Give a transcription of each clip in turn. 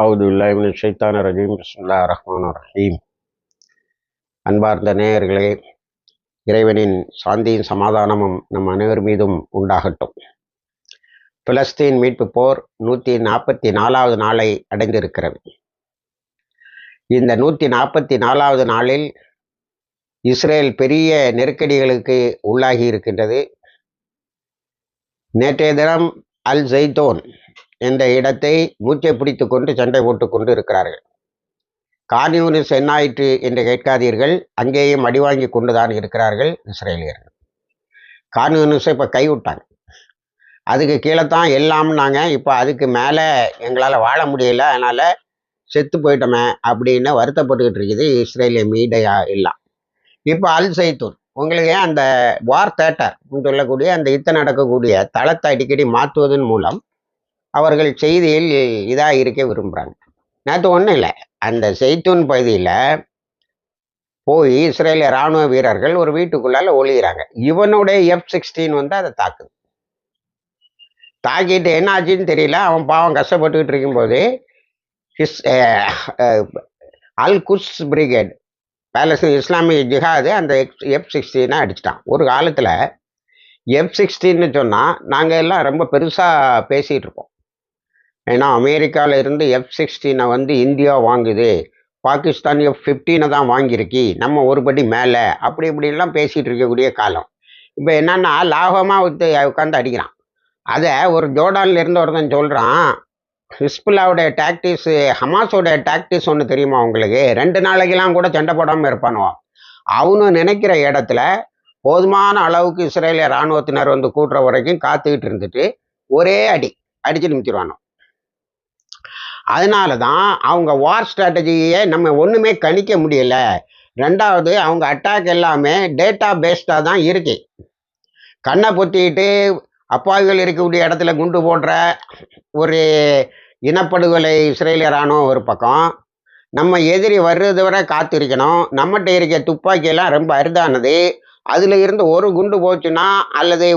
அவுது இல்லாமின் ஷைத்தான ரஜீம் பிஸ்மில்லா ரஹ்மான் ரஹீம் அன்பார்ந்த நேயர்களே இறைவனின் சாந்தியும் சமாதானமும் நம் அனைவர் மீதும் உண்டாகட்டும். பிலஸ்தீன் மீட்பு போர் நூற்றி நாற்பத்தி நாலாவது நாளை அடைந்திருக்கிறது. இந்த நூற்றி நாற்பத்தி நாலாவது நாளில் இஸ்ரேல் பெரிய நெருக்கடிகளுக்கு உள்ளாகி இருக்கின்றது. நேற்றைய தினம் அல் ஜெய்தோன் என்ற இடத்தை மூச்சை பிடித்து கொண்டு சண்டை போட்டு கொண்டு இருக்கிறார்கள் கார்னியூனிஸ் என்னாயிற்று என்று கேட்காதீர்கள். அங்கேயும் அடிவாங்கி கொண்டுதான் இருக்கிறார்கள் இஸ்ரேலியர்கள். கான்யூனிஸை இப்போ கைவிட்டாங்க அதுக்கு கீழே தான் நாங்கள் இப்போ அதுக்கு மேலே எங்களால் வாழ முடியல. அதனால் செத்து போயிட்டோமே அப்படின்னு வருத்தப்பட்டுக்கிட்டு இருக்குது இஸ்ரேலிய மீடியா எல்லாம். இப்போ அல் சைத்தூர் உங்களுக்கு அந்த வார் தேட்டர் சொல்லக்கூடிய அந்த யுத்தம் நடக்கக்கூடிய தளத்தை அடிக்கடி மாற்றுவதன் மூலம் அவர்கள் செய்தியில் இதாக இருக்க விரும்புகிறாங்க நேற்று ஒன்றும் இல்லை. அந்த செய்தூன் பகுதியில் போய் இஸ்ரேலிய இராணுவ வீரர்கள் ஒரு வீட்டுக்குள்ளால ஒளிகிறாங்க இவனுடைய எஃப் சிக்ஸ்டீன் வந்து அதை தாக்குது. தாக்கிட்டு என்ன ஆச்சுன்னு தெரியல. அவன் பாவம் கஷ்டப்பட்டுக்கிட்டு இருக்கும்போது ஹிஸ் அல் குஸ் பிரிகேட் பேலஸ்தீன் இஸ்லாமிய ஜிஹாது அந்த எக்ஸ் எஃப் சிக்ஸ்டீனை அடிச்சிட்டான். ஒரு காலத்தில் எஃப் சிக்ஸ்டீன்னு சொன்னால் நாங்கள் எல்லாம் ரொம்ப பெருசாக பேசிகிட்டு இருக்கோம் ஏன்னா அமெரிக்காவில் இருந்து எஃப் சிக்ஸ்டீனை வந்து இந்தியா வாங்குது. பாகிஸ்தான் எஃப் ஃபிஃப்டீனை தான் வாங்கியிருக்கி. நம்ம ஒருபடி மேலே. அப்படி இப்படிலாம் பேசிகிட்டு இருக்கக்கூடிய காலம். இப்போ என்னென்னா லாபமாக விட்டு உட்காந்து அடிக்கிறான். அதை ஒரு ஜோர்டான்லேருந்து ஒருத்தன் சொல்கிறான் ஹிஸ்புல்லாவுடைய டாக்டிஸ் ஹமாஸோடைய டாக்டிஸ் ஒன்று தெரியுமா உங்களுக்கு? ரெண்டு நாளைக்கெல்லாம் கூட சண்டை போடாமல் இருப்பானுவா. அவனு நினைக்கிற இடத்துல போதுமான அளவுக்கு இஸ்ரேலிய இராணுவத்தினர் வந்து கூட்டுற வரைக்கும் காத்துக்கிட்டு இருந்துட்டு ஒரே அடி. அடிச்சு நிமித்திடுவானோ அதனால தான் அவங்க வார் ஸ்ட்ராட்டஜியை நம்ம ஒன்றுமே கணிக்க முடியல. ரெண்டாவது அவங்க அட்டாக் எல்லாமே டேட்டா பேஸ்டாக தான் இருக்கு. கண்ணை பொத்திக்கிட்டு அப்பாவிகள் இருக்கக்கூடிய இடத்துல குண்டு போடுற ஒரு இனப்படுகொலை இஸ்ரேலிய ஒரு பக்கம். நம்ம எதிரி வர்றது வரை காத்திருக்கணும். நம்மகிட்ட இருக்க துப்பாக்கியெல்லாம் ரொம்ப அரிதானது. அதில் இருந்து ஒரு குண்டு போச்சுன்னா அல்லது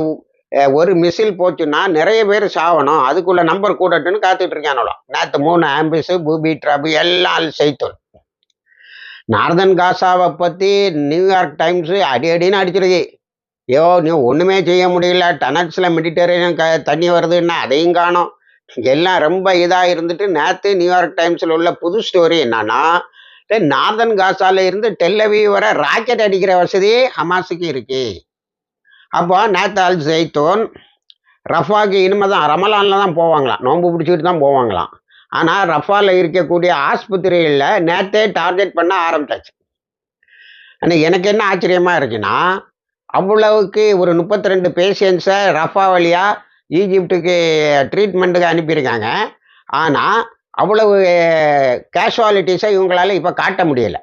ஒரு மிசில் போச்சுன்னா நிறைய பேர் சாவணும். அதுக்குள்ள நம்பர் கூடட்டுன்னு காத்துட்டு இருக்கானோலாம் நேற்று மூணு ஆம்பிஸு பூபி ட்ராப் எல்லாம் செய்தோம் நார்தன் காசாவை பற்றி நியூயார்க் டைம்ஸு அடி அடின்னு அடிச்சிருக்கு ஐயோ நீ ஒன்றுமே செய்ய முடியல. டனக்ஸில் மெடிட்டரேனியன் க தண்ணி வருதுன்னா அதையும் காணும். எல்லாம் ரொம்ப இதாக இருந்துட்டு நேற்று நியூயார்க் டைம்ஸில் உள்ள புது ஸ்டோரி என்னன்னா நார்தன் காசால இருந்து டெல்லவி வர ராக்கெட் அடிக்கிற வசதி ஹமாஸுக்கு இருக்குது அப்போ நேத்தால் அல் ஜெய்தோன் ரஃபாக்கு இனிமே தான் ரமலானில் தான் போவாங்களாம். நோன்பு பிடிச்சிட்டு தான் போவாங்களாம். ஆனால் ரஃபாவில் இருக்கக்கூடிய ஆஸ்பத்திரியில் நேற்றே டார்கெட் பண்ண ஆரம்பிச்சாச்சு. ஆனால் எனக்கு என்ன ஆச்சரியமாக இருக்குன்னா அவ்வளவுக்கு ஒரு முப்பத்தி ரெண்டு பேஷண்ட்ஸை ரஃபா வழியாக ஈஜிப்டுக்கு ட்ரீட்மெண்ட்டுக்கு அனுப்பியிருக்காங்க. ஆனால் அவ்வளவு eh, கேஷுவாலிட்டிஸை இவங்களால இப்போ காட்ட முடியலை.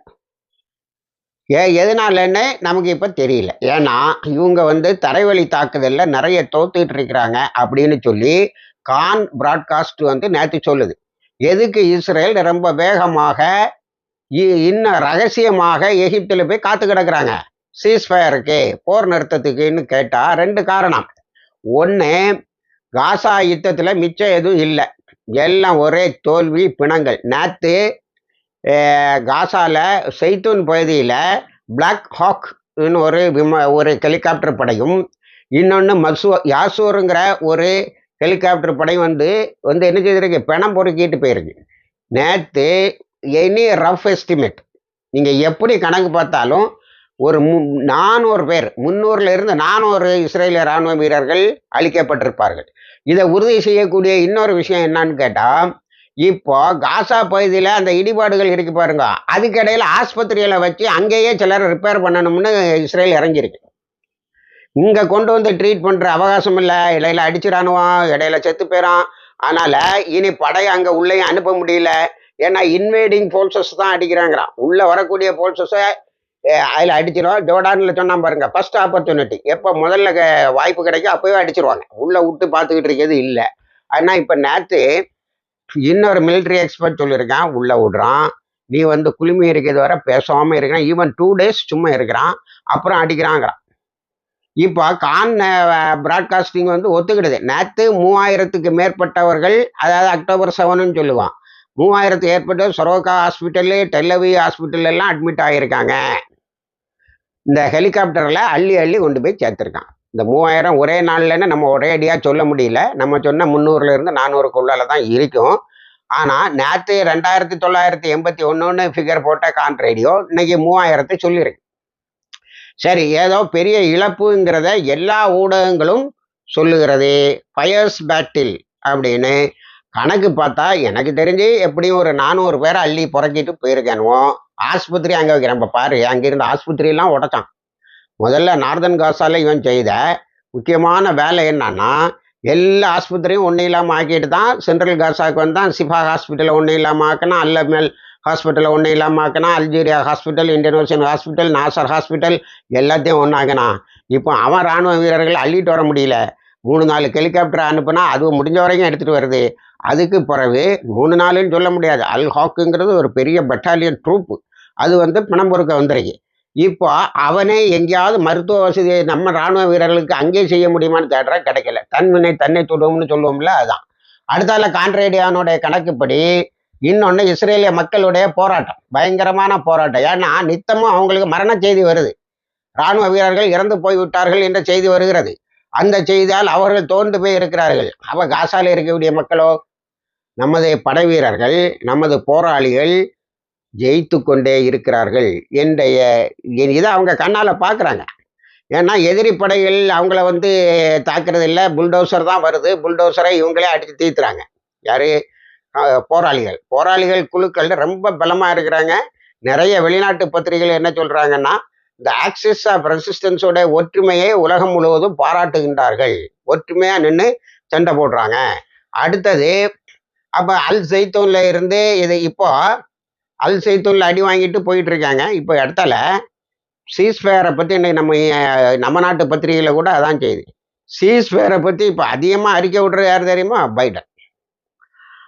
ஏ எதனாலன்னு நமக்கு இப்போ தெரியல. ஏன்னா இவங்க வந்து தரைவழி தாக்குதலில் நிறைய தோத்துக்கிட்டு இருக்கிறாங்க அப்படின்னு சொல்லி கான் பிராட்காஸ்ட் வந்து நேற்று சொல்லுது. எதுக்கு இஸ்ரேல் ரொம்ப வேகமாக இன்னும் ரகசியமாக எகிப்தில் போய் காத்து கிடக்குறாங்க? சீஸ்ஃபயருக்கு போர் நிறுத்தத்துக்குன்னு கேட்டால் ரெண்டு காரணம். ஒன்று காசா யுத்தத்தில் மிச்சம் எதுவும் இல்லை. எல்லாம் ஒரே தோல்வி பிணங்கள். நேற்று காசாவில் செய்தூன் பகுதியில் பிளாக் ஹாக்னு ஒரு விம ஒரு ஹெலிகாப்டர் படையும். இன்னொன்று மசூ யாசூருங்கிற ஒரு ஹெலிகாப்டர் படை வந்து வந்து என்ன செய்திருக்கு? பணம் பொறுக்கிட்டு போயிருக்கு. நேற்று எனி ரஃப் எஸ்டிமேட். நீங்கள் எப்படி கணக்கு பார்த்தாலும் ஒரு மு நானூறு பேர் முந்நூறுலேருந்து நானூறு இஸ்ரேலிய இராணுவ வீரர்கள் அழிக்கப்பட்டிருப்பார்கள். இதை உறுதி செய்யக்கூடிய இன்னொரு விஷயம் என்னன்னு கேட்டால் இப்போ காசா பகுதியில் அந்த இடிபாடுகள் இருக்கு பாருங்க. அதுக்கிடையில் ஆஸ்பத்திரியில் வச்சு அங்கேயே சிலர் ரிப்பேர் பண்ணணும்னு இஸ்ரேல் இறங்கியிருக்கு. இங்கே கொண்டு வந்து ட்ரீட் பண்ணுற அவகாசம் இல்லை. இடையில அடிச்சிடானுவான். இடையில செத்து போயிடும் அதனால் இனி படையை அங்கே உள்ளேயும் அனுப்ப முடியல. ஏன்னா இன்வேடிங் ஃபோர்ஸஸ் தான் அடிக்கிறாங்கிறான் உள்ளே வரக்கூடிய ஃபோர்ஸஸை அதில் அடிச்சிடும் ஜோர்டானில் சொன்னால் பாருங்க ஃபர்ஸ்ட் ஆப்பர்ச்சுனிட்டி எப்போ முதல்ல வாய்ப்பு கிடைக்கும் அப்போவே அடிச்சிருவாங்க. உள்ளே விட்டு பார்த்துக்கிட்டு இருக்கிறது இல்லை. ஆனால் இப்போ நேற்று இன்னொரு மிலிட்ரி எக்ஸ்பர்ட் சொல்லியிருக்கான் உள்ளே விடுறான். நீ வந்து குளுமி இருக்கிறது வர பேசாமல் இருக்கிறான். ஈவன் டூ டேஸ் சும்மா இருக்கிறான். அப்புறம் அடிக்கிறாங்கிறான். இப்போ கான் ப்ராட்காஸ்டிங் வந்து ஒத்துக்கிடுது. நேற்று மூவாயிரத்துக்கு மேற்பட்டவர்கள் அதாவது அக்டோபர் செவனுன்னு சொல்லுவான். மூவாயிரத்து ஏற்பட்டு சரோகா ஹாஸ்பிட்டலு டெல்லவி ஹாஸ்பிட்டல் எல்லாம் அட்மிட் ஆகியிருக்காங்க. இந்த ஹெலிகாப்டரில் அள்ளி அள்ளி கொண்டு போய் சேர்த்துருக்கான். இந்த மூவாயிரம் ஒரே நாள்லன்னு நம்ம ஒரேடியாக சொல்ல முடியல. நம்ம சொன்ன முந்நூறுலேருந்து நானூறுக்குள்ளால தான் இருக்கும். ஆனால் நேற்று ரெண்டாயிரத்தி தொள்ளாயிரத்தி எண்பத்தி ஒன்றுன்னு ஃபிகர் போட்ட கான் ரேடியோ இன்னைக்கு மூவாயிரத்தை சொல்லியிருக்கு சரி ஏதோ பெரிய இழப்புங்கிறத எல்லா ஊடகங்களும் சொல்லுகிறது. ஃபயர்ஸ் பேட்டில் அப்படின்னு. கணக்கு பார்த்தா எனக்கு தெரிஞ்சு எப்படியும் ஒரு நானூறு பேரை அள்ளி புறக்கிட்டு போயிருக்கேனுவோம் ஆஸ்பத்திரி அங்கே வைக்கிறேன். இப்போ பாரு அங்கேருந்து ஆஸ்பத்திரியெல்லாம் உடச்சான். முதல்ல நார்தன் காசால இவன் செய்த முக்கியமான வேலை என்னன்னா எல்லா ஆஸ்பத்திரியும் ஒன்றும் இல்லாமல் ஆக்கிட்டு தான் சென்ட்ரல் காசாவுக்கு வந்தான். சிஃபா ஹாஸ்பிட்டலை ஒன்றும் இல்லாமல் ஆக்கினா அல்ல மேல் ஹாஸ்பிட்டலை ஒன்றும் இல்லாமல் ஆக்கினா Algeria hospital Indian ocean hospital Nasser hospital எல்லாத்தையும் ஒன்றாக்கினான் இப்போ அவன் ராணுவ வீரர்கள் அள்ளிட்டு வர முடியல. மூணு நாலு ஹெலிகாப்டர் அனுப்புனா அது முடிஞ்ச வரைக்கும் எடுத்துகிட்டு வருது. அதுக்கு பிறகு மூணு நாளுன்னு சொல்ல முடியாது. அல் ஹாக்குங்கிறது ஒரு பெரிய பட்டாலியன் ட்ரூப்பு அது வந்து பணம் பொறுக்க இப்போ அவனே எங்கேயாவது மருத்துவ வசதி நம்ம ராணுவ வீரர்களுக்கு அங்கே செய்ய முடியுமான்னு தேடுறா கிடைக்கல. தன்வினை தன்னை தொடுவோம்னு சொல்லுவோம்ல அதுதான். அடுத்தால கான்ட்ரேடியானுடைய கணக்குப்படி இன்னொன்று இஸ்ரேலிய மக்களுடைய போராட்டம். பயங்கரமான போராட்டம். ஏன்னா நித்தமும் அவங்களுக்கு மரண செய்தி வருது. ராணுவ வீரர்கள் இறந்து போய்விட்டார்கள் என்ற செய்தி வருகிறது. அந்த செய்தியால் அவர்கள் தோண்டு போய் இருக்கிறார்கள். அவ காசால இருக்கக்கூடிய மக்களோ நமது படை வீரர்கள் நமது போராளிகள் ஜெயித்து கொண்டே இருக்கிறார்கள் என்ற இதை அவங்க கண்ணால் பார்க்குறாங்க ஏன்னா எதிரி படைகள் அவங்கள வந்து தாக்குறது இல்லை புல்டோசர் தான் வருது புல்டோசரை இவங்களே அடித்து தீர்த்துறாங்க யார்? போராளிகள். போராளிகள் குழுக்கள் ரொம்ப பலமாக இருக்கிறாங்க. நிறைய வெளிநாட்டு பத்திரிகைகள் என்ன சொல்கிறாங்கன்னா இந்த ஆக்சிஸ் ஆஃப் ரெசிஸ்டன்ஸோட ஒற்றுமையை உலகம் முழுவதும் பாராட்டுகின்றார்கள். ஒற்றுமையாக நின்று சண்டை போடுறாங்க. அடுத்தது அப்போ அல் சைத்தூன்ல இருந்து இது இப்போ அல் சைத்தூன்ல அடி வாங்கிட்டு போயிட்டு இருக்காங்க இப்போ இடத்துல சீஸ்ஃபேரை பற்றி இன்னைக்கு நம்ம நம்ம நாட்டு பத்திரிகையில் கூட அதான் செய்யுது சீஸ்ஃபேரை பற்றி இப்போ அதிகமாக அறிக்கை விடுறது யார் தெரியுமா? பைடன்.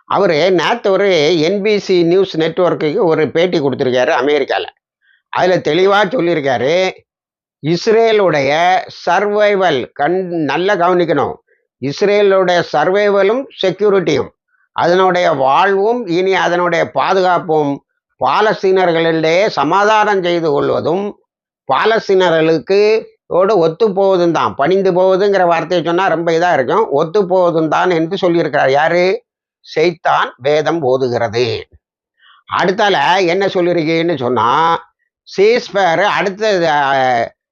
அவர் நேற்று ஒரு என்பிசி நியூஸ் நெட்வொர்க்குக்கு ஒரு பேட்டி கொடுத்துருக்காரு அமெரிக்காவில் அதில் தெளிவாக சொல்லியிருக்காரு இஸ்ரேலுடைய சர்வைவல் கண் நல்லா கவனிக்கணும். இஸ்ரேலுடைய சர்வைவலும் செக்யூரிட்டியும் அதனுடைய வாழ்வும் இனி அதனுடைய பாதுகாப்பும் பாலஸ்தீனர்களிடையே சமாதானம் செய்து கொள்வதும் பாலஸ்தீனர்களுக்கு ஓடு ஒத்து போவதும் தான். பணிந்து போவதுங்கிற வார்த்தையை சொன்னால் ரொம்ப இதாக இருக்கும். ஒத்து போவதும் தான் என்று சொல்லியிருக்கிறார். யாரு? செய்தான் வேதம் ஓதுகிறது. அடுத்தால என்ன சொல்லியிருக்கீங்கன்னு சொன்னால் சீஸ்பேர் அடுத்த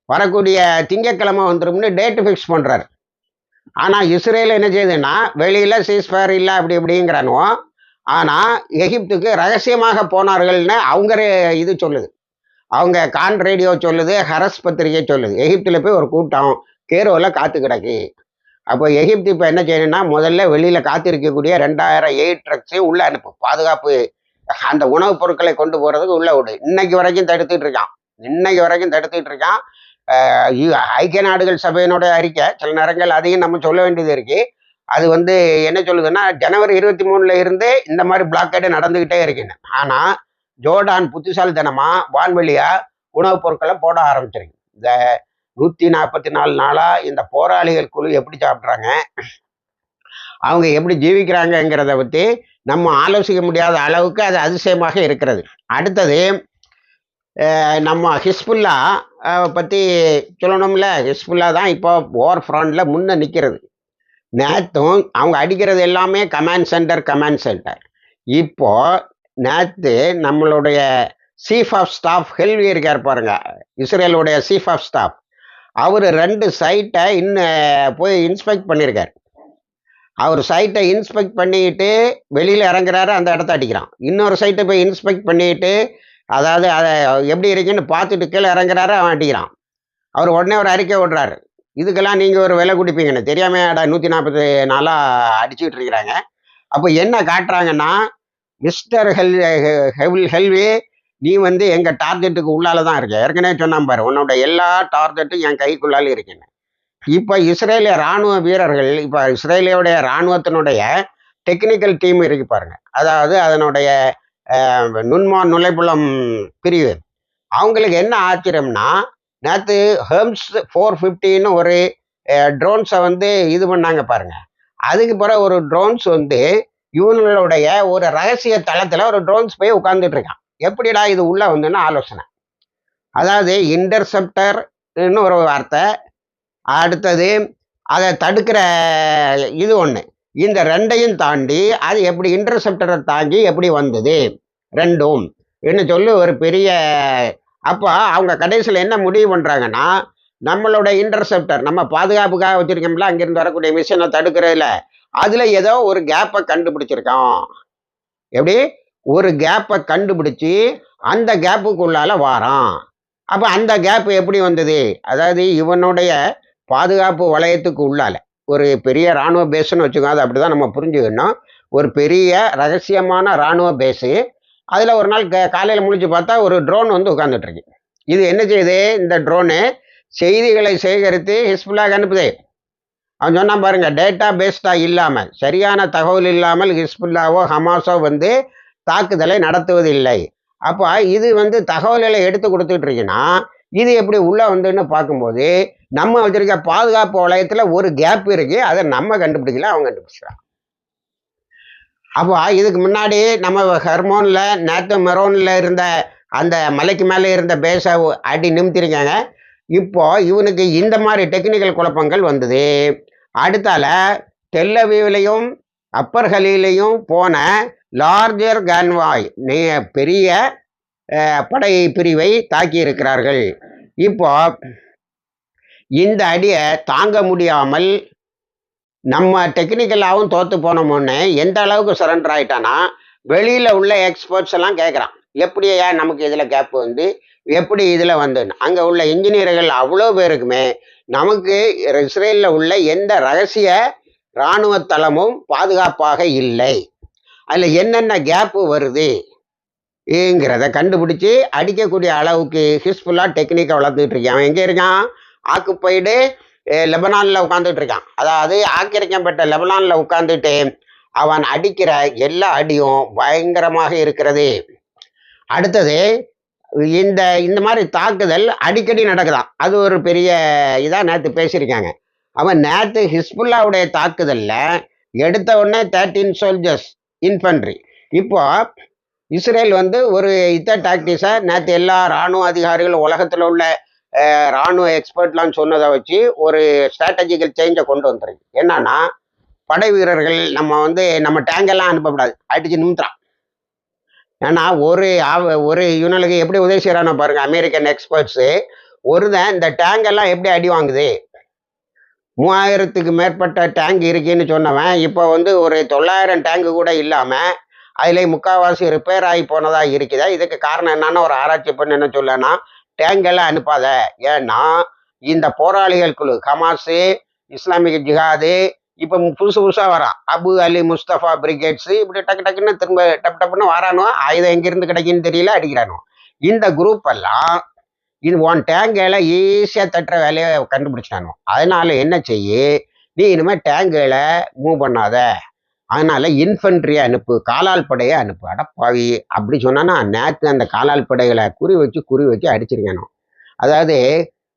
வரக்கூடிய திங்கட்கிழமை வந்துடும்னு டேட்டு ஃபிக்ஸ் பண்ணுறார் ஆனால் இஸ்ரேல் என்ன செய்யுதுன்னா வெளியில் சீஸ்பேர் இல்லை அப்படி இப்படிங்கிறானுவோம் ஆனால் எகிப்துக்கு ரகசியமாக போனார்கள்னு அவங்க இது சொல்லுது. அவங்க கான் ரேடியோ சொல்லுது ஹரஸ் பத்திரிகை சொல்லுது. எகிப்தில் போய் ஒரு கூட்டம் கேரோவில் காத்து கிடக்கு. அப்போ எகிப்து இப்போ என்ன செய்யணும்னா முதல்ல வெளியில் காத்திருக்கக்கூடிய ரெண்டாயிரம் எயிட் ட்ரக்ஸையும் உள்ளே அனுப்பு. பாதுகாப்பு அந்த உணவுப் பொருட்களை கொண்டு போகிறதுக்கு உள்ள விடு. இன்னைக்கு வரைக்கும் தடுத்துட்டு இருக்கான். இன்னைக்கு வரைக்கும் தடுத்துட்டு இருக்கான். ஐக்கிய நாடுகள் சபையினுடைய அறிக்கை சில நேரங்கள் அதையும் நம்ம சொல்ல வேண்டியது இருக்குது அது வந்து என்ன சொல்லுதுன்னா ஜனவரி இருபத்தி மூணுல இருந்து இந்த மாதிரி பிளாக்கேடு நடந்துகிட்டே இருக்குன்னு ஆனா ஜோர்டான் புத்திசாலித்தனமா வான்வெளியா உணவுப் பொருட்களை போட ஆரம்பிச்சிருக்கு. இந்த நூத்தி நாற்பத்தி நாலு நாளா இந்த போராளிகள் குழு எப்படி சாப்பிட்றாங்க அவங்க எப்படி ஜீவிக்கிறாங்கங்கிறத பத்தி நம்ம ஆலோசிக்க முடியாத அளவுக்கு அது அதிசயமாக இருக்கிறது. அடுத்தது நம்ம ஹிஸ்புல்லா பற்றி பத்தி சொல்லணும்ல. ஹிஸ்புல்லா தான் இப்போ ஓர் ஃப்ரண்ட்ல முன்ன நிற்கிறது நேத்தும் அவங்க அடிக்கிறது எல்லாமே கமாண்ட் சென்டர் கமாண்ட் சென்டர் இப்போ நேத்து நம்மளுடைய சீஃப் ஆஃப் ஸ்டாஃப் ஹெல்வி இருக்கார் பாருங்க இஸ்ரேலுடைய சீஃப் ஆஃப் ஸ்டாஃப் அவர் ரெண்டு சைட்டை இன்னும் போய் இன்ஸ்பெக்ட் பண்ணியிருக்கார் அவர் சைட்டை இன்ஸ்பெக்ட் பண்ணிட்டு வெளியில் இறங்குறாரு அந்த இடத்த அடிக்கிறான். இன்னொரு சைட்டை போய் இன்ஸ்பெக்ட் பண்ணிட்டு அதாவது அதை எப்படி இருக்குன்னு பார்த்துட்டு கீழே இறங்குறாரு அவன் அடிக்கிறான். அவர் உடனே ஒரு அறிக்கை விடுறாரு. இதுக்கெல்லாம் நீங்கள் ஒரு விலை கொடுப்பீங்கன்னு. தெரியாமல் அட நூற்றி நாற்பது நாளாக அடிச்சுக்கிட்டு இருக்கிறாங்க. அப்போ என்ன காட்டுறாங்கன்னா மிஸ்டர் ஹெல் ஹெல் ஹெல்வி நீ வந்து எங்கள் டார்கெட்டுக்கு உள்ளால தான் இருக்க. ஏற்கனவே சொன்னான் பாரு உன்னோட எல்லா டார்கெட்டும் என் கைக்குள்ளால இருக்குன்னு. இப்போ இஸ்ரேலிய ராணுவ வீரர்கள் இப்போ இஸ்ரேலியோடைய ராணுவத்தினுடைய டெக்னிக்கல் டீம் இருக்கு பாருங்க. அதாவது அதனுடைய நுண்மான் நுண்மா நுழைப்புலம் பிரிவு. அவங்களுக்கு என்ன ஆச்சரியம்னா நேற்று ஹெர்ம்ஸ் ஃபோர் ஃபிஃப்டின்னு ஒரு ட்ரோன்ஸை வந்து இது பண்ணாங்க பாருங்க. அதுக்கு பிறகு ஒரு ட்ரோன்ஸ் வந்து இவங்களுடைய ஒரு ரகசிய தளத்தில் ஒரு ட்ரோன்ஸ் போய் உட்காந்துட்டு இருக்கான் எப்படிடா இது உள்ளே வந்துன்னு ஆலோசனை. அதாவது இன்டர்செப்டர்னு ஒரு வார்த்தை. அடுத்தது அதை தடுக்கிற இது ஒன்று இந்த ரெண்டையும் தாண்டி அது எப்படி இன்டர்செப்டரை தாண்டி எப்படி வந்தது? ரெண்டும். என்ன சொல்லி ஒரு பெரிய அப்போ அவங்க கடைசியில் என்ன முடிவு பண்ணுறாங்கன்னா நம்மளோட இன்டர்செப்டர் நம்ம பாதுகாப்புக்காக வச்சுருக்கோம்ல அங்கேருந்து வரக்கூடிய மிஷினை தடுக்கிறதுல அதில் ஏதோ ஒரு கேப்பை கண்டுபிடிச்சிருக்கோம் எப்படி? ஒரு கேப்பை கண்டுபிடிச்சி அந்த கேப்புக்குள்ளால வாரான். அப்போ அந்த கேப் எப்படி வந்தது? அதாவது இவனுடைய பாதுகாப்பு வளையத்துக்கு உள்ளால ஒரு பெரிய இராணுவ பேஸுன்னு வச்சுக்கோ அது அப்படி தான் நம்ம புரிஞ்சுக்கணும். ஒரு பெரிய ரகசியமான இராணுவ பேஸு அதில் ஒரு நாள் க காலையில் முழிச்சு பார்த்தா ஒரு ட்ரோன் வந்து உட்காந்துட்ருக்கு இது என்ன செய்யுது? இந்த ட்ரோனு செய்திகளை சேகரித்து ஹிஸ்புல்லாக அனுப்புது. அவன் சொன்னான் பாருங்கள் டேட்டா பேஸ்டாக இல்லாமல் சரியான தகவல் இல்லாமல் ஹிஸ்புல்லாவோ ஹமாஸோ வந்து தாக்குதலை நடத்துவதில்லை. அப்போ இது வந்து தகவல்களை எடுத்து கொடுத்துட்டு இருக்குன்னா இது எப்படி உள்ளே வந்துன்னு பார்க்கும்போது நம்ம வச்சுருக்க பாதுகாப்பு வளையத்தில் ஒரு கேப் இருக்குது அதை நம்ம கண்டுபிடிக்கல அவங்க கண்டுபிடிச்சிடலாம் அப்போ இதுக்கு முன்னாடி நம்ம ஹெர்மோனில் நேத்து மெரோனில் இருந்த அந்த மலைக்கு மேலே இருந்த பேஸை அடி நிமித்திருக்காங்க. இப்போ இவனுக்கு இந்த மாதிரி டெக்னிக்கல் குழப்பங்கள் வந்தது. அடுத்தால தெல்லவீவிலையும் அப்பர் ஹலிலையும் போன லார்ஜர் கன்வாய் நீ பெரிய படை பிரிவை தாக்கி இருக்கிறார்கள் இப்போ இந்த அடியை தாங்க முடியாமல் நம்ம டெக்னிக்கலாகவும் தோத்து போனோம்னு எந்த அளவுக்கு சரண்டர் ஆயிட்டானா வெளியில் உள்ள எக்ஸ்பர்ட்ஸ் எல்லாம் கேட்குறான் எப்படியா நமக்கு இதில் கேப் வந்து எப்படி இதில் வந்து அங்கே உள்ள இன்ஜினியர்கள் அவ்வளோ பேருக்குமே நமக்கு இஸ்ரேலில் உள்ள எந்த ரகசிய இராணுவ தளமும் பாதுகாப்பாக இல்லை. அதில் என்னென்ன கேப்பு வருது ஏங்கிறத கண்டுபிடிச்சி அடிக்கக்கூடிய அளவுக்கு ஹிஸ்ஃபுல்லாக டெக்னிக்கை வளர்த்துக்கிட்டு இருக்கான். அவன் எங்கே இருக்கான்? ஆக்குப்பைடு லெபனானில் உட்காந்துட்டு இருக்கான் அதாவது ஆக்கிரமிக்கப்பட்ட லெபனானில் உட்காந்துட்டு அவன் அடிக்கிற எல்லா அடியும் பயங்கரமாக இருக்கிறது. அடுத்தது இந்த இந்த மாதிரி தாக்குதல் அடிக்கடி நடக்குதான். அது ஒரு பெரிய இதாக நேற்று பேசியிருக்காங்க. அவன் நேற்று ஹிஸ்புல்லாவுடைய தாக்குதலில் எடுத்த உடனே தேர்ட்டீன் சோல்ஜர்ஸ் இன்ஃபன்ட்ரி இப்போ இஸ்ரேல் வந்து ஒரு யுத்த டாக்டிஸை நேற்று எல்லா இராணுவ அதிகாரிகளும் உலகத்தில் உள்ள இராணுவ எக்ஸ்பர்ட்லாம் சொன்னதை வச்சு ஒரு ஸ்ட்ராட்டஜிக்கல் சேஞ்சை கொண்டு வந்துருக்கு என்னன்னா படை வீரர்கள் நம்ம வந்து நம்ம டேங்கெல்லாம் அனுப்பக்கூடாது. அடிச்சு நிமித்தான் ஏன்னா ஒரு ஒரு இவனுக்கு எப்படி உதவி செய்கிறானோ பாருங்க அமெரிக்கன் எக்ஸ்பர்ட்ஸு ஒருதன் இந்த டேங்கெல்லாம் எப்படி அடி வாங்குது? மூவாயிரத்துக்கு மேற்பட்ட டேங்க் இருக்குன்னு சொன்னவன் இப்போ வந்து ஒரு தொள்ளாயிரம் டேங்கு கூட இல்லாமல் அதில் முக்கால்வாசி ரிப்பேர் ஆகி போனதாக இருக்குதா? இதுக்கு காரணம் என்னன்னு ஒரு ஆராய்ச்சி பண்ணு என்ன சொல்லனா டேங்கெல்லாம் அனுப்பாத. ஏன்னா இந்த போராளிகள் குழு ஹமாஸு இஸ்லாமிக் ஜிஹாது இப்போ புதுசு புதுசாக வரான் அபு அலி முஸ்தபா பிரிகேட்ஸு இப்படி டக்கு டக்குன்னு திரும்ப டப் டப்புன்னு வரானோ ஆயுதம் எங்கேருந்து கிடைக்குன்னு தெரியல அடிக்கிறானோ இந்த குரூப் எல்லாம் இது உன் டேங்கெல்லாம் ஈஸியாக தட்டுற வேலையை கண்டுபிடிச்சிட்டானோ அதனால என்ன செய்ய? நீ இனிமேல் டேங்குகளை மூவ் பண்ணாத. அதனால இன்ஃபென்ட்ரியை அனுப்பு காலால் படையை அனுப்பு. அடப்பாவி அப்படி சொன்னானா நேற்று அந்த காலால் படைகளை குறி வச்சு குறி வச்சு அடிச்சிருக்கணும் அதாவது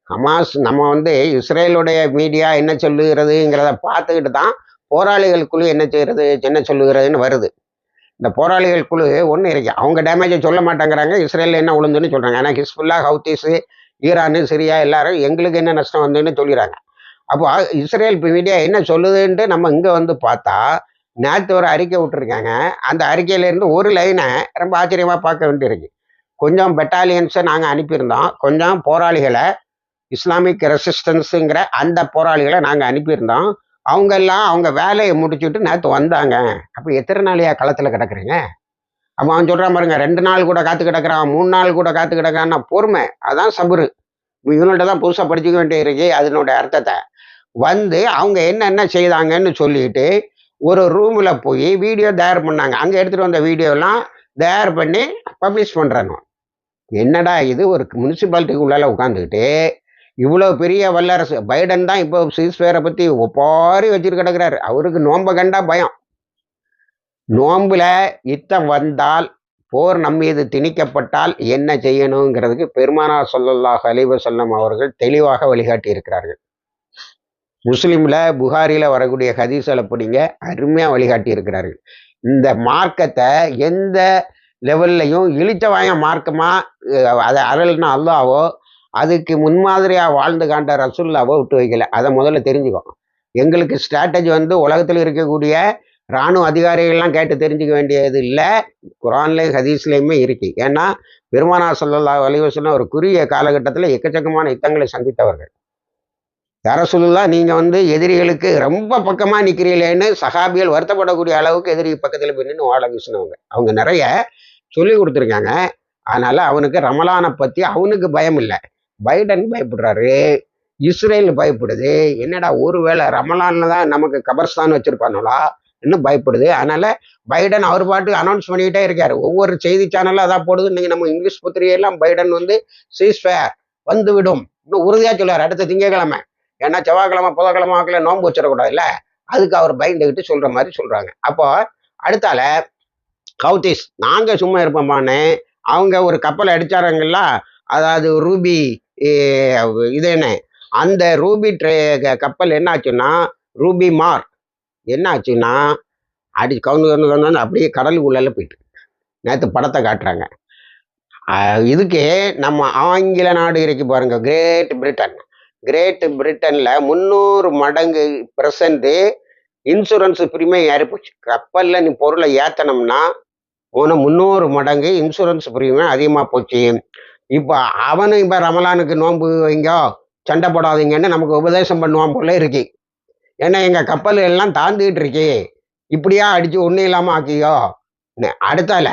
ஹமாஸ் நம்ம வந்து இஸ்ரேலுடைய மீடியா என்ன சொல்லுகிறதுங்கிறத பார்த்துக்கிட்டு தான் போராளிகள் குழு என்ன செய்கிறது என்ன சொல்லுகிறதுன்னு வருது. இந்த போராளிகள் குழு ஒன்று இருக்கு. அவங்க டேமேஜை சொல்ல மாட்டேங்கிறாங்க. இஸ்ரேலில் என்ன உளுந்துன்னு சொல்கிறாங்க ஏன்னா ஹிஸ்புல்லா ஹவுத்திஸு ஈரானு சிரியா எல்லாரும் எங்களுக்கு என்ன நஷ்டம் வந்துன்னு சொல்லிடுறாங்க. அப்போ இஸ்ரேல் மீடியா என்ன சொல்லுதுன்ட்டு நம்ம இங்கே வந்து பார்த்தா நேற்று ஒரு அறிக்கை விட்டுருக்காங்க. அந்த அறிக்கையிலேருந்து ஒரு லைனை ரொம்ப ஆச்சரியமாக பார்க்க வேண்டியிருக்கு. கொஞ்சம் பெட்டாலியன்ஸை நாங்கள் அனுப்பியிருந்தோம். கொஞ்சம் போராளிகளை இஸ்லாமிக் ரெசிஸ்டன்ஸுங்கிற அந்த போராளிகளை நாங்கள் அனுப்பியிருந்தோம். அவங்க எல்லாம் அவங்க வேலையை முடிச்சுட்டு நேற்று வந்தாங்க. அப்போ எத்தனை நாளையா களத்தில் கிடக்குறீங்க? அப்போ அவன் சொல்கிறான் பாருங்க ரெண்டு நாள் கூட காத்து கிடக்குறான் மூணு நாள் கூட காத்து கிடக்குறான்னா பொறுமை. அதான் சபுரு. இவங்கள்ட்ட தான் புதுசாக படிச்சுக்க வேண்டியிருக்கு அதனுடைய அர்த்தத்தை. வந்து அவங்க என்னென்ன செய்தாங்கன்னு சொல்லிட்டு ஒரு ரூமில் போய் வீடியோ தயார் பண்ணாங்க. அங்கே எடுத்துகிட்டு வந்த வீடியோலாம் தயார் பண்ணி பப்ளிஷ் பண்ணுறாங்க என்னடா இது? ஒரு முனிசிபாலிட்டிக்கு உள்ளால உட்காந்துக்கிட்டு இவ்வளோ பெரிய வல்லரசு. பைடன் தான் இப்போ சீஸ்வேரை பற்றி ஒப்பாரி வச்சுட்டு கிடக்கிறாரு. அவருக்கு நோம்ப கண்டா பயம். நோம்பில் யுத்தம் வந்தால் போர் நம் மீது திணிக்கப்பட்டால் என்ன செய்யணுங்கிறதுக்கு பெருமானா சொல்லல்லாஹ் அலிவசல்லம் அவர்கள் தெளிவாக வழிகாட்டி இருக்கிறார்கள் முஸ்லீமில் புகாரியில் வரக்கூடிய ஹதீஸில் படிங்க. அருமையாக வழிகாட்டி இருக்கிறார்கள் இந்த மார்க்கத்தை எந்த லெவல்லையும் இழிச்சவாய மார்க்கமாக அதை அறல்னா அல்லாவோ அதுக்கு முன்மாதிரியாக வாழ்ந்து காண்ட ரசுல்லாவோ விட்டு வைக்கல. அதை முதல்ல தெரிஞ்சுக்கோ. எங்களுக்கு ஸ்ட்ராட்டஜி வந்து உலகத்தில் இருக்கக்கூடிய இராணுவ அதிகாரிகள்லாம் கேட்டு தெரிஞ்சுக்க வேண்டியது இல்லை. குரான்லேயும் ஹதீஸ்லேயுமே இருக்கு. ஏன்னா பெருமானா சொல்லல்லா வலிவசன ஒரு குறுகிய காலகட்டத்தில் எக்கச்சக்கமான யுத்தங்களை சந்தித்தவர்கள். அரசுல்லா நீங்கள் வந்து எதிரிகளுக்கு ரொம்ப பக்கமாக நிற்கிறீங்களேன்னு சகாபியல் வருத்தப்படக்கூடிய அளவுக்கு எதிரி பக்கத்தில் போய் நின்று வாழ வீசினவங்க. அவங்க நிறைய சொல்லி கொடுத்துருக்காங்க. அதனால் அவனுக்கு ரமலானை பற்றி அவனுக்கு பயம் இல்லை. பைடன் பயப்படுறாரு இஸ்ரேல் பயப்படுது என்னடா ஒருவேளை ரமலானில் தான் நமக்கு கபர்ஸ்தான் வச்சிருப்பானுங்களா இன்னும் பயப்படுது. அதனால் பைடன் அவர் பாட்டு அனௌன்ஸ் பண்ணிக்கிட்டே இருக்கார். ஒவ்வொரு செய்தி சேனலும் அதான் போடுது. இன்னைக்கு நம்ம இங்கிலீஷ் பத்திரிகையெல்லாம் பைடன் வந்து சீஸ்ஃபேர் வந்துவிடும். இன்னும் உறுதியாக சொல்லுவார் அடுத்த திங்கக்கிழமை ஏன்னா செவ்வாய்க்கிழமை புதன்கிழமை வாக்கில் நோன்பு வச்சிடக்கூடாதுல்ல? அதுக்கு அவர் பயந்துக்கிட்டு சொல்ற மாதிரி சொல்றாங்க. அப்போ அடுத்தால கவுத்திஸ் நாங்க சும்மா இருப்போமான்னு அவங்க ஒரு கப்பலை அடிச்சாருங்கள அதாவது ரூபி eh, இது என்ன? அந்த ரூபி ட்ரே க- கப்பல் என்ன ஆச்சுன்னா ரூபி மார். என்ன ஆச்சுன்னா அடி கவுந்து கவுந்து கவுந்து அப்படியே கடலுக்குள்ளால போயிட்டு. நேற்று படத்தை காட்டுறாங்க. இதுக்கு நம்ம ஆங்கில நாடு இருக்கு பாருங்க கிரேட் பிரிட்டன் கிரேட் பிரிட்டன்ல முந்நூறு மடங்கு பெர்சன்ட் இன்சூரன்ஸ் பிரீமியம் ஏறி போச்சு. நீ பொருளை ஏத்தனம்னா உன முந்நூறு மடங்கு இன்சூரன்ஸ் பிரீமியம் அதிகமாக போச்சு. இப்போ அவனும் இப்போ ரமலானுக்கு நோன்பு வைங்க சண்டை போடாதீங்கன்னு நமக்கு உபதேசம் பண்ணுவான் போல இருக்கு. ஏன்னா எங்கள் கப்பல் எல்லாம் தாழ்ந்துக்கிட்டு இருக்கு. இப்படியா அடித்து ஒன்றும் இல்லாமல் ஆக்கியோ? நே- அடுத்தால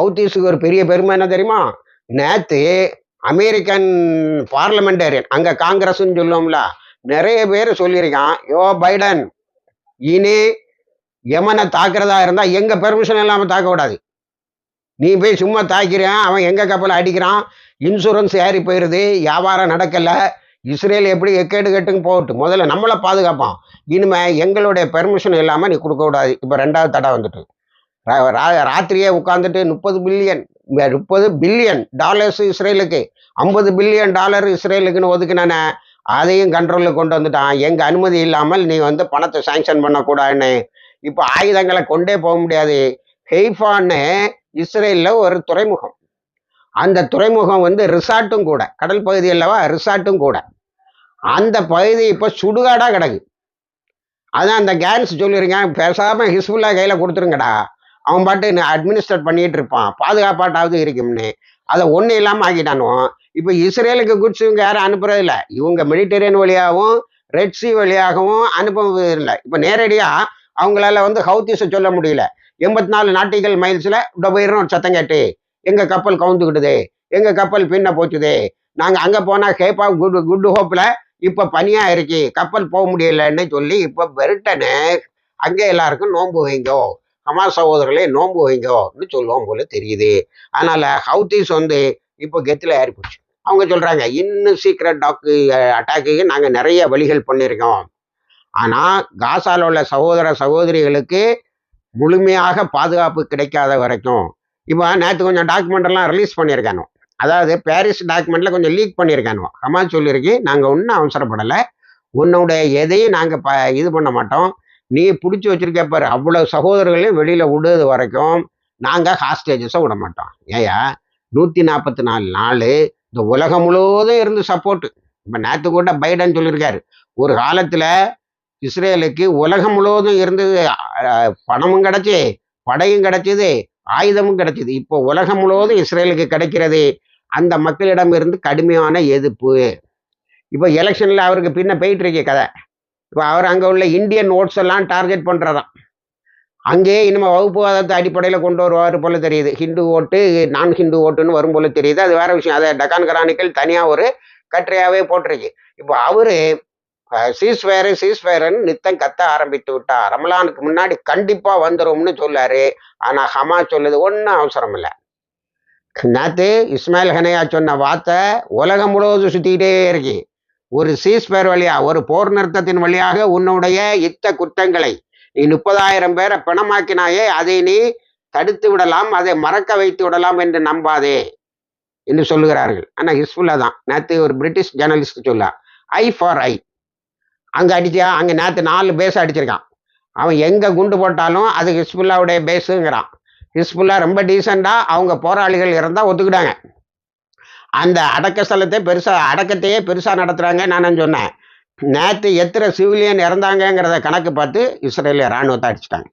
ஹவுத்தீஸுக்கு ஒரு பெரிய பெருமை என்ன தெரியுமா? நேற்று அமெரிக்கன் பார்லமெண்டேரியன். அங்கே காங்கிரஸ்ன்னு சொல்லுவோம்ல நிறைய பேர் சொல்லியிருக்கான் யோ பைடன் இனி எமனை தாக்குறதா இருந்தா எங்க பெர்மிஷன் இல்லாம தாக்க கூடாது நீ போய் சும்மா தாக்கிறேன் அவன் எங்க கப்பலை அடிக்கிறான்? இன்சூரன்ஸ் ஏறி போயிருது வியாபாரம் நடக்கல. இஸ்ரேல் எப்படி எக்கேடு கெட்டுங்க போகட்டும். முதல்ல நம்மளை பாதுகாப்பான். இனிமே எங்களுடைய பெர்மிஷன் இல்லாம நீ கொடுக்க கூடாது இப்ப ரெண்டாவது தடை வந்துட்டு ராத்திரியே உட்காந்துட்டு முப்பது பில்லியன் முப்பது பில்லியன் டாலர்ஸ் இஸ்ரேலுக்கு ஐம்பது பில்லியன் டாலர் இஸ்ரேலுக்குன்னு ஒதுக்கினானே அதையும் கண்ட்ரோலில் கொண்டு வந்துட்டான். எங்கள் அனுமதி இல்லாமல் நீ வந்து பணத்தை சாங்ஷன் பண்ணக்கூடாதுன்னு. இப்போ ஆயுதங்களை கொண்டே போக முடியாது. ஹெய்ஃபான்னு இஸ்ரேலில் ஒரு துறைமுகம். அந்த துறைமுகம் வந்து ரிசார்ட்டும் கூட கடல் பகுதி அல்லவா ரிசார்ட்டும் கூட. அந்த பகுதி இப்போ சுடுகாடாக கிடக்கு. அதான் அந்த கேன்ஸ் சொல்லியிருக்கேன் பேசாமல் ஹிஸ்புல்லா கையில் கொடுத்துருங்கடா. அவன் பாட்டு அட்மினிஸ்ட்ரேட் பண்ணிட்டு இருப்பான் பாதுகாப்பாட்டாவது இருக்கும்னு. அதை ஒன்றும் இல்லாமல் ஆக்கிட்டானோ இப்போ இஸ்ரேலுக்கு குட்ஸ் இவங்க யாரும் அனுப்புறது இல்லை இவங்க மெடிட்டரேன் வழியாகவும் ரெட் சி வழியாகவும் அனுப்புவது இல்லை இப்போ நேரடியாக அவங்களால வந்து ஹவுத்திஸை சொல்ல முடியல. எண்பத்தி நாலு நாட்டிகள் மைல்ஸில் டொபைர்னு ஒரு சத்தம் கேட்டு எங்கள் கப்பல் கவுந்துக்கிட்டுது எங்கள் கப்பல் பின்ன போச்சுது. நாங்கள் அங்கே போனால் ஹேப் ஆஃப் குட் குட் ஹோப்பில் இப்போ பனியாக இருக்கு. கப்பல் போக முடியலன்னு சொல்லி இப்போ பெருட்டனு அங்கே எல்லாருக்கும் நோன்பு வைங்கோ. அம்மா சகோதரர்களே நோன்பு வைங்கோன்னு சொல்லுவோம் போல தெரியுது. அதனால ஹவுத்திஸ் வந்து இப்போ கெத்தில் ஏறி போச்சு அவங்க சொல்கிறாங்க இன்னும் சீக்கிரம் டாக்கு அட்டாக்கு நாங்கள் நிறைய வழிகள் பண்ணியிருக்கோம் ஆனால் காசால உள்ள சகோதர சகோதரிகளுக்கு முழுமையாக பாதுகாப்பு கிடைக்காத வரைக்கும் இப்போ நேற்று கொஞ்சம் டாக்குமெண்ட்டெல்லாம் ரிலீஸ் பண்ணியிருக்கானோ அதாவது பாரிஸ் டாக்குமெண்ட்ல கொஞ்சம் லீக் பண்ணியிருக்கானோ ஹமாஸ் சொல்லியிருக்கு நாங்கள் ஒன்றும் அவசரப்படலை. உன்னுடைய எதையும் நாங்கள் ப இது பண்ண மாட்டோம். நீ பிடிச்சி வச்சிருக்க பாரு அவ்வளவு சகோதரர்களையும் வெளியில விடுறது வரைக்கும் நாங்கள் ஹாஸ்டேஜஸை விட மாட்டோம் ஏயா நூற்றி நாற்பத்தி நாலு நாள் இந்த உலகம் முழுவதும் இருந்து சப்போர்ட்டு இப்போ நேற்று கூட பைடன் சொல்லியிருக்காரு ஒரு காலத்தில் இஸ்ரேலுக்கு உலகம் முழுவதும் இருந்து பணமும் கிடச்சி படையும் கிடச்சிது ஆயுதமும் கிடச்சிது. இப்போ உலகம் முழுவதும் இஸ்ரேலுக்கு கிடைக்கிறது அந்த மக்களிடம் இருந்து கடுமையான எதிர்ப்பு. இப்போ எலெக்ஷனில் அவருக்கு பின்ன போயிட்டு இருக்க கதை. இப்போ அவர் அங்கே உள்ள இந்தியன் ஓட்ஸ் எல்லாம் டார்கெட் பண்ணுறதாம் அங்கேயே இனிமேல் வகுப்புவாதத்தை அடிப்படையில் கொண்டு வருவார் போல தெரியுது. ஹிந்து ஓட்டு நான் ஹிந்து ஓட்டுன்னு வரும் போல தெரியுது. அது வேற விஷயம். அதை டக்கான் கரானிக்கல் தனியாக ஒரு கட்டுரையாகவே போட்டிருக்கு. இப்போ அவரு சீஸ்வேரு சீஸ்வேருன்னு நித்தம் கத்த ஆரம்பித்து விட்டா ரமலானுக்கு முன்னாடி கண்டிப்பாக வந்துரும்னு சொல்லாரு. ஆனால் ஹமா சொல்லுது ஒன்றும் அவசரம் இல்லை. நேற்று இஸ்மாயில் ஹனையா சொன்ன வார்த்தை உலகம் முழுவதும் சுற்றிக்கிட்டே இருக்கு. ஒரு சீஸ்பேர் வழியா ஒரு போர் நிறுத்தத்தின் வழியாக உன்னுடைய யுத்த குற்றங்களை நீ முப்பதாயிரம் பேரை பிணமாக்கினாயே அதை நீ தடுத்து விடலாம் அதை மறக்க வைத்து விடலாம் என்று நம்பாதே என்று சொல்லுகிறார்கள். ஆனா ஹிஸ்புல்லா தான். நேற்று ஒரு பிரிட்டிஷ் ஜேர்னலிஸ்ட் சொல்லா ஐ ஃபார் ஐ அங்க அடிச்சா அங்க நேற்று நாலு பேஸ் அடிச்சிருக்கான். அவன் எங்கே குண்டு போட்டாலும் அது ஹிஸ்புல்லாவுடைய பேஸுங்கிறான் ஹிஸ்புல்லா ரொம்ப டீசெண்டாக அவங்க போராளிகள் இருந்தால் ஒத்துக்கிட்டாங்க. அந்த அடக்க ஸ்தலத்தை பெருசாக அடக்கத்தையே பெருசாக நடத்துகிறாங்க நான் சொன்னேன். நேற்று எத்தனை சிவிலியன் இறந்தாங்கங்கிறத கணக்கு பார்த்து இஸ்ரேலிய இராணுவத்தை அடிச்சிட்டாங்க.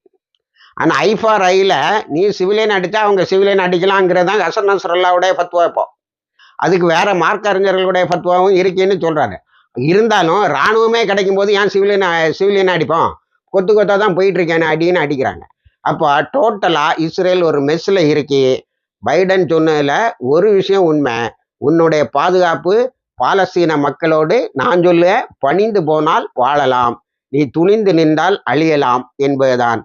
ஆனால் ஐஃபார் ஐயில் நீ சிவிலியன் அடித்தா அவங்க சிவிலியன் அடிக்கலாங்கிறது தான் ஹசன் நஸ்ரல்லாவுடைய பத்துவா இப்போ. அதுக்கு வேற மார்க்க அறிஞர்களுடைய பத்துவாவும் இருக்குன்னு சொல்கிறாரு இருந்தாலும் இராணுவமே கிடைக்கும் போது ஏன் சிவிலியன் சிவிலியன் அடிப்போம்? கொத்து கொத்தா தான் போயிட்டுருக்கேன் அடின்னு அடிக்கிறாங்க. அப்போ டோட்டலாக இஸ்ரேல் ஒரு மெஸ்ஸில் இருக்கி. பைடன் சொன்னதில் ஒரு விஷயம் உண்மை. உன்னுடைய பாதுகாப்பு பாலஸ்தீன மக்களோடு நான் சொல்ல பணிந்து போனால் வாழலாம். நீ துணிந்து நின்றால் அழியலாம் என்பதுதான்.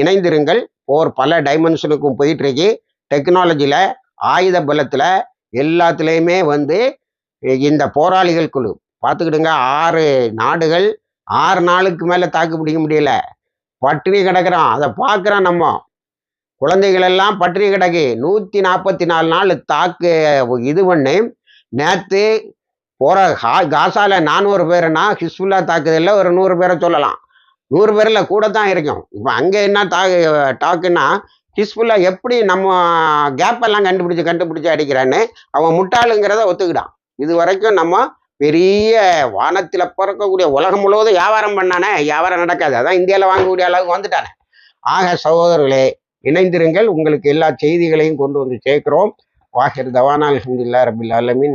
இணைந்திருங்கள். போர் பல டைமென்ஷனுக்கும் போயிட்டு இருக்கு டெக்னாலஜியில் ஆயுத பலத்தில் எல்லாத்துலேயுமே வந்து இந்த போராளிகள் குழு. பார்த்துக்கிடுங்க ஆறு நாடுகள் ஆறு நாளுக்கு மேலே தாக்கு பிடிக்க முடியல. பட்டினி கிடக்கிறோம் அதை பார்க்குறோம் நம்ம. குழந்தைகள் எல்லாம் பற்றி கிடக்கு. நூற்றி நாற்பத்தி நாலு நாள் தாக்கு இது பண்ணி நேற்று போகிற ஹா காசால நானூறு பேருனா ஹிஸ்புல்லா தாக்குதலில் ஒரு நூறு பேரை சொல்லலாம். நூறு பேரில் கூட தான் இருக்கும். இப்போ அங்கே என்ன தா டாக்குன்னா ஹிஸ்புல்லா எப்படி நம்ம கேப்பெல்லாம் கண்டுபிடிச்சு கண்டுபிடிச்சு அடிக்கிறான்னு அவன் முட்டாளுங்கிறத ஒத்துக்கிட்டான். இது வரைக்கும் நம்ம பெரிய வானத்தில் பிறக்கக்கூடிய உலகம் முழுவதும் வியாபாரம் பண்ணானே வியாபாரம் நடக்காது. அதான் இந்தியாவில் வாங்கக்கூடிய அளவுக்கு வந்துட்டானே. ஆக சகோதரர்களே இணைந்திருங்கள். உங்களுக்கு எல்லா செய்திகளையும் கொண்டு வந்து சேர்க்கிறோம். வாஹிர் தவானா அலமதுல்லா ரபில் ஆலமின்.